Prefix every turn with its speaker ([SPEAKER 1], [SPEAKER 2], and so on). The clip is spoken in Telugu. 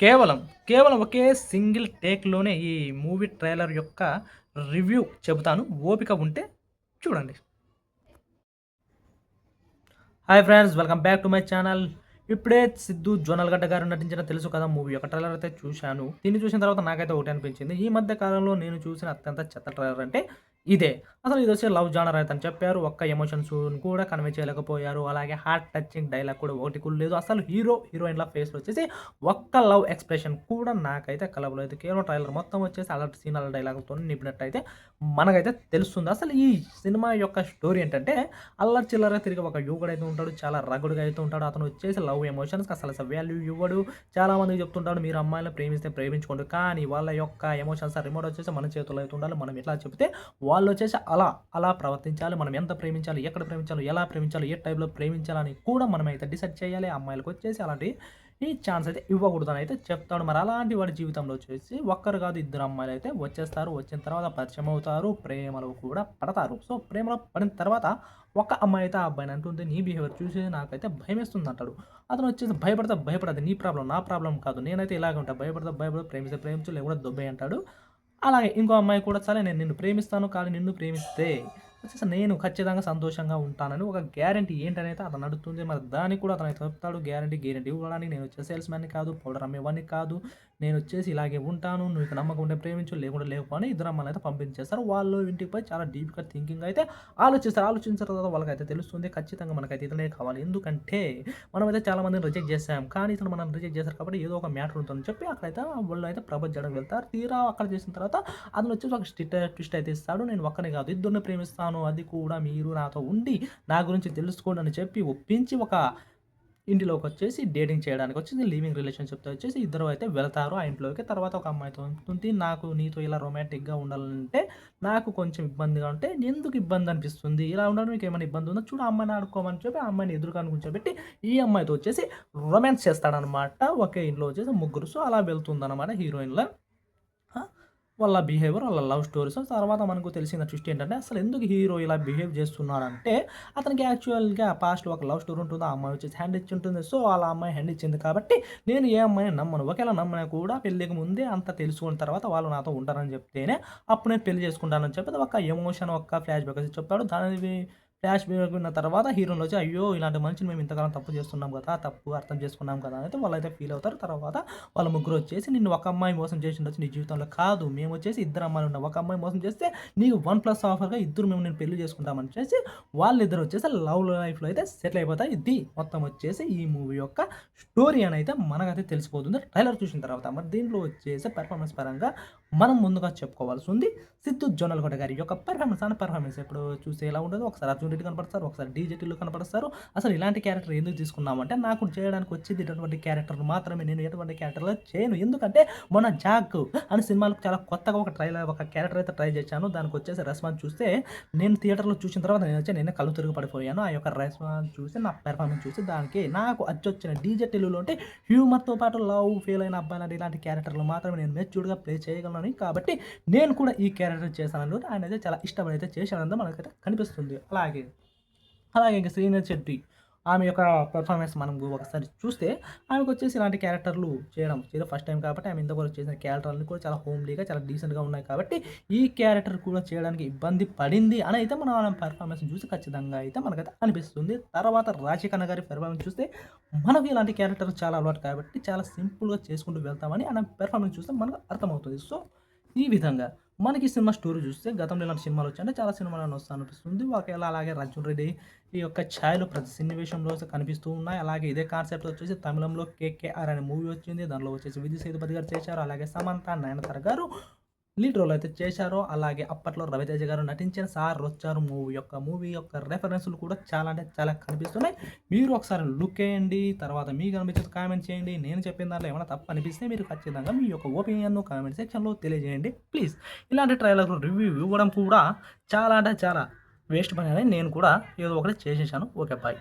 [SPEAKER 1] కేవలం, కేవలం ఒకే సింగిల్ టేక్‌లోనే ఈ మూవీ ట్రైలర్ యొక్క రివ్యూ చెబుతాను. ఓపిక ఉంటే చూడండి. Hi friends welcome back to my channel. ఇప్పుడే సిద్ధు జోనల్గడ్డ గారు నటించిన 'తెలుసు కదా' మూవీ యొక్క ట్రైలర్ అయితే చూశాను. దీన్ని చూసిన తర్వాత నాకైతే ఒకటి అనిపించింది. ఈ మధ్య కాలంలో నేను చూసిన అత్యంత చెత్త ట్రైలర్ అంటే ఇదే. అసలు ఇది ఇదొచ్చి లవ్ జానర్ అయితే అని చెప్పారు. ఒక్క ఎమోషన్స్ కూడా కన్వే చేయలేకపోయారు. అలాగే హార్ట్ టచింగ్ డైలాగ్ కూడా ఒకటి కూడా లేదు. అసలు హీరో, హీరోయిన్‌ల ఫేస్‌లో వచ్చేసి ఒక్క లవ్ ఎక్స్‌ప్రెషన్ కూడా నాకైతే కలవలేదు. కేవలం ట్రైలర్ మొత్తం వచ్చేసి అలాంటి సీనాల డైలాగ్తో నింపినట్టయితే మనకైతే తెలుస్తుంది. అసలు ఈ సినిమా యొక్క స్టోరీ ఏంటంటే అల్లరి చిల్లర తిరిగి ఒక యువకుడైతే ఉంటాడు. చాలా రగుడుగా అయితే ఉంటాడు. అతను వచ్చేసి లవ్ ఎమోషన్స్‌కి అసలు అసలు వాల్యూ ఇవ్వడు. చాలామందికి చెప్తుంటాడు మీరు అమ్మాయిలను ప్రేమిస్తే ప్రేమించుకోండి. కానీ వాళ్ళ యొక్క ఎమోషన్స్ రిమోట్ వచ్చేసి మన చేతుల్లో అయితే ఉండాలి. మనం ఎట్లా చెప్తే వాళ్ళు వచ్చేసి అలా, అలా ప్రవర్తించాలి. మనం ఎంత ప్రేమించాలి, ఎక్కడ ప్రేమించాలి, ఎలా ప్రేమించాలి, ఏ టైప్‌లో ప్రేమించాలని కూడా మనమైతే డిసైడ్ చేయాలి. అమ్మాయిలకు వచ్చేసి అలాంటి ఈ ఛాన్స్ అయితే ఇవ్వకూడదని అయితే చెప్తాడు. మరి అలాంటి వాడి జీవితంలో వచ్చేసి ఒక్కరు కాదు ఇద్దరు అమ్మాయిలు అయితే వచ్చేస్తారు. వచ్చిన తర్వాత పరిచయం అవుతారు. ప్రేమలో కూడా పడతారు. సో ప్రేమలో పడిన తర్వాత ఒక అమ్మాయి అయితే ఆ అబ్బాయిని అంటుంది నీ బిహేవియర్ చూసి నాకైతే భయమేస్తుంది అంటాడు. అతను వచ్చేసి భయపడితే భయపడదు. నీ ప్రాబ్లం నా ప్రాబ్లం కాదు. నేనైతే ఇలాగ ఉంటా. భయపడతా భయపడదు. ప్రేమిస్తే ప్రేమించు లేకుండా దొబ్బేయి అంటాడు. అలాగే ఇంకో అమ్మాయి కూడా సరే నేను నిన్ను ప్రేమిస్తాను. కానీ నిన్ను ప్రేమిస్తే వచ్చేసి నేను ఖచ్చితంగా సంతోషంగా ఉంటానని ఒక గ్యారంటీ ఏంటనైతే అతను అడుగుతుంది. మరి దానికి కూడా అతను చెప్తాడు గ్యారంటీ, గ్యారంటీ ఇవ్వడానికి నేను వచ్చే సేల్స్ మ్యాన్ కాదు. పౌడర్ అమ్మేవాడిని కాదు. నేను వచ్చేసి ఇలాగే ఉంటాను. నువ్వు నమ్మకం ఉంటే ప్రేమించు లేకుండా లేకపో అని ఇద్దరు అమ్మాయిలని అయితే పంపించేస్తారు. వాళ్ళు ఇంటికి పోయి చాలా డీప్‌గా థింకింగ్ అయితే ఆలోచిస్తారు. ఆలోచించిన తర్వాత వాళ్ళకైతే తెలుస్తుంది ఖచ్చితంగా మనకైతే ఇతనే కావాలి. ఎందుకంటే మనమైతే చాలామందిని రిజెక్ట్ చేసాం. కానీ ఇతను మనం రిజెక్ట్ చేశారు కాబట్టి ఏదో ఒక మ్యాటర్ ఉంటుందని చెప్పి అక్కడైతే వాళ్ళు అయితే ప్రపోజ్ చేయడానికి వెళ్తారు. తీరా అక్కడ చేసిన తర్వాత అతను వచ్చేసి ఒక స్టిట్ ట్విస్ట్ అయితే ఇస్తాడు. నేను ఒక్కనే కాదు ఇద్దరిని ప్రేమిస్తాను. అది కూడా మీరు నాతో ఉండి నా గురించి తెలుసుకోండి అని చెప్పి ఒప్పించి ఒక ఇంటిలోకి వచ్చేసి డేటింగ్ చేయడానికి వచ్చేసి లివింగ్ రిలేషన్‌షిప్‌తో వచ్చేసి ఇద్దరు అయితే వెళ్తారు ఆ ఇంట్లోకి. తర్వాత ఒక అమ్మాయితో ఉంటుంది. నాకు నీతో ఇలా రొమాంటిక్‌గా ఉండాలంటే నాకు కొంచెం ఇబ్బందిగా ఉంటే ఎందుకు ఇబ్బంది అనిపిస్తుంది? ఇలా ఉండడం మీకు ఏమైనా ఇబ్బంది ఉందో చూడు అమ్మాయిని ఆడుకోమని చెప్పి ఆ అమ్మాయిని ఎదురుగా కూర్చోబెట్టి ఈ అమ్మాయితో వచ్చేసి రొమాన్స్ చేస్తాడనమాట. ఒకే ఇంట్లో వచ్చేసి ముగ్గురు. సో అలా వెళ్తుందనమాట హీరోయిన్లో వాళ్ళ బిహేవియర్, వాళ్ళ లవ్ స్టోరీస్. తర్వాత మనకు తెలిసిన ట్విస్ట్ ఏంటంటే అసలు ఎందుకు హీరో ఇలా బిహేవ్ చేస్తున్నాడంటే అతనికి యాక్చువల్‌గా పాస్ట్‌లో ఒక లవ్ స్టోరీ ఉంటుంది. ఆ అమ్మాయి వచ్చేసి హ్యాండ్ ఇచ్చి ఉంటుంది. సో వాళ్ళ అమ్మాయి హ్యాండ్ ఇచ్చింది కాబట్టి నేను ఏ అమ్మాయిని నమ్మను. ఒకేలా నమ్మినా కూడా పెళ్ళికి ముందే అంత తెలుసుకున్న తర్వాత వాళ్ళు నాతో ఉంటారని చెప్తేనే అప్పుడు నేను పెళ్ళి చేసుకుంటానని చెప్పి ఒక ఎమోషన్, ఒక ఫ్లాష్ బ్యాక్ చెప్పాడు దాని ఫ్లాష్ బ్యాక్ విన్న తర్వాత హీరోలు వచ్చి అయ్యో! ఇలాంటి మనిషిని మేము ఇంతకాలం తప్పు చేస్తున్నాం కదా! తప్పు అర్థం చేసుకున్నాం కదా! అయితే వాళ్ళైతే ఫీల్ అవుతారు. తర్వాత వాళ్ళ ముగ్గురు వచ్చేసి నిన్ను ఒక అమ్మాయి మోసం చేసిండొచ్చు నీ జీవితంలో కాదు. మేము వచ్చేసి ఇద్దరు అమ్మాయిలు ఉన్నాం. ఒక అమ్మాయి మోసం చేస్తే నీకు వన్ ప్లస్ ఆఫర్‌గా ఇద్దరు మేము నేను పెళ్ళి చేసుకుంటామని చేసి వాళ్ళిద్దరు వచ్చేసి లవ్ లైఫ్‌లో అయితే సెటిల్ అయిపోతారు. ఇది మొత్తం వచ్చేసి ఈ మూవీ యొక్క స్టోరీ అని అయితే మనకైతే తెలిసిపోతుంది ట్రైలర్ చూసిన తర్వాత. మరి దీంట్లో వచ్చేసి పెర్ఫార్మెన్స్ పరంగా మనం ముందుగా చెప్పుకోవాల్సి ఉంది. సిద్ధు జొన్నలగడ్డ గారి యొక్క పెర్ఫార్మెన్స్ అనే పెర్ఫార్మెన్స్ ఎప్పుడు చూస్తే ఎలా ఉండదు ఒకసారి అర్జున్ రెడ్డి కనపడతారు. ఒకసారి డీజేటీలు కనపడతారు కనపడస్తారు. అసలు ఇలాంటి క్యారెక్టర్ ఎందుకు తీసుకున్నామంటే నాకు చేయడానికి వచ్చేది ఇటువంటి క్యారెక్టర్ మాత్రమే. నేను ఎటువంటి క్యారెక్టర్‌లో చేయను. ఎందుకంటే మొన్న 'జాక్' అనే సినిమాలకు చాలా కొత్తగా ఒక ట్రైలర్ ఒక క్యారెక్టర్ అయితే ట్రై చేశాను. దానికి వచ్చేసి రెస్పాన్స్ చూస్తే నేను థియేటర్‌లో చూసిన తర్వాత నేను వచ్చి నేను కళ్ళు తిరిగి పడిపోయాను. ఆ యొక్క రెస్పాన్స్ చూసి నా పెర్ఫార్మెన్స్ చూసి దానికి నాకు అచ్చొచ్చిన డీజే టిల్లులో అంటే హ్యూమర్‌తో పాటు లవ్ ఫీల్ అయిన అబ్బాయిలాంటి ఇలాంటి క్యారెక్టర్‌లు మాత్రమే నేను మెచ్యూర్డ్‌గా ప్లే చేయగలను కాబట్టి నేను కూడా ఈ క్యారెక్టర్ చేశాను. ఆయన అయితే చాలా ఇష్టపడి అయితే చేశాడని మనకైతే కనిపిస్తుంది. అలాగే అలాగే ఇంకా శ్రీనాథ్ శెట్టి ఆమె యొక్క పెర్ఫార్మెన్స్ మనం ఒకసారి చూస్తే ఆమెకు వచ్చేసి ఇలాంటి క్యారెక్టర్లు చేయడం చేయడం ఫస్ట్ టైం కాబట్టి ఆమె ఇంతవరకు చేసిన క్యారెక్టర్లు కూడా చాలా హోమ్లీగా చాలా డీసెంట్‌గా ఉన్నాయి కాబట్టి ఈ క్యారెక్టర్ కూడా చేయడానికి ఇబ్బంది పడింది అని అయితే మనం ఆమె పెర్ఫార్మెన్స్ చూసి ఖచ్చితంగా అయితే మనకైతే అనిపిస్తుంది. తర్వాత రాజీ ఖన్నా గారి పెర్ఫార్మెన్స్ చూస్తే మనకు ఇలాంటి క్యారెక్టర్ చాలా అలవాటు కాబట్టి చాలా సింపుల్‌గా చేసుకుంటూ వెళ్తామని ఆమె పెర్ఫార్మెన్స్ చూస్తే మనకు అర్థమవుతుంది. సో ఈ విధంగా మనకి సినిమా స్టోరీ చూస్తే గతంలో ఇలాంటి సినిమాలు వచ్చాయంటే చాలా సినిమాలు వస్తా అనిపిస్తుంది. ఒకవేళ అలాగే 'అర్జున్ రెడ్డి' ఈ యొక్క ఛాయలు ప్రతి సన్నివేశంలో కనిపిస్తూ ఉన్నాయి. అలాగే ఇదే కాన్సెప్ట్ వచ్చేసి తమిళంలో 'కేకేఆర్' అనే మూవీ వచ్చింది. దానిలో వచ్చేసి విధి సేతుపతి గారు చేశారు. అలాగే సమంత, నయనతార గారు లీడ్ రోల్ అయితే చేశారో అలాగే అప్పట్లో రవితేజ గారు నటించిన 'సార్ వచ్చారు' మూవీ యొక్క మూవీ యొక్క రెఫరెన్స్‌లు కూడా చాలా అంటే చాలా కనిపిస్తున్నాయి. మీరు ఒకసారి లుక్ వేయండి తర్వాత మీకు అనిపించేది కామెంట్ చేయండి. నేను చెప్పిన దాంట్లో ఏమైనా తప్పు అనిపిస్తే మీరు ఖచ్చితంగా మీ యొక్క ఒపీనియన్‌ను కామెంట్ సెక్షన్‌లో తెలియజేయండి ప్లీజ్. ఇలాంటి ట్రైలర్‌లు రివ్యూ ఇవ్వడం కూడా చాలా అంటే చాలా వేస్ట్ పని అని నేను కూడా ఏదో ఒకటి చేసేసాను. ఓకే. బాయ్.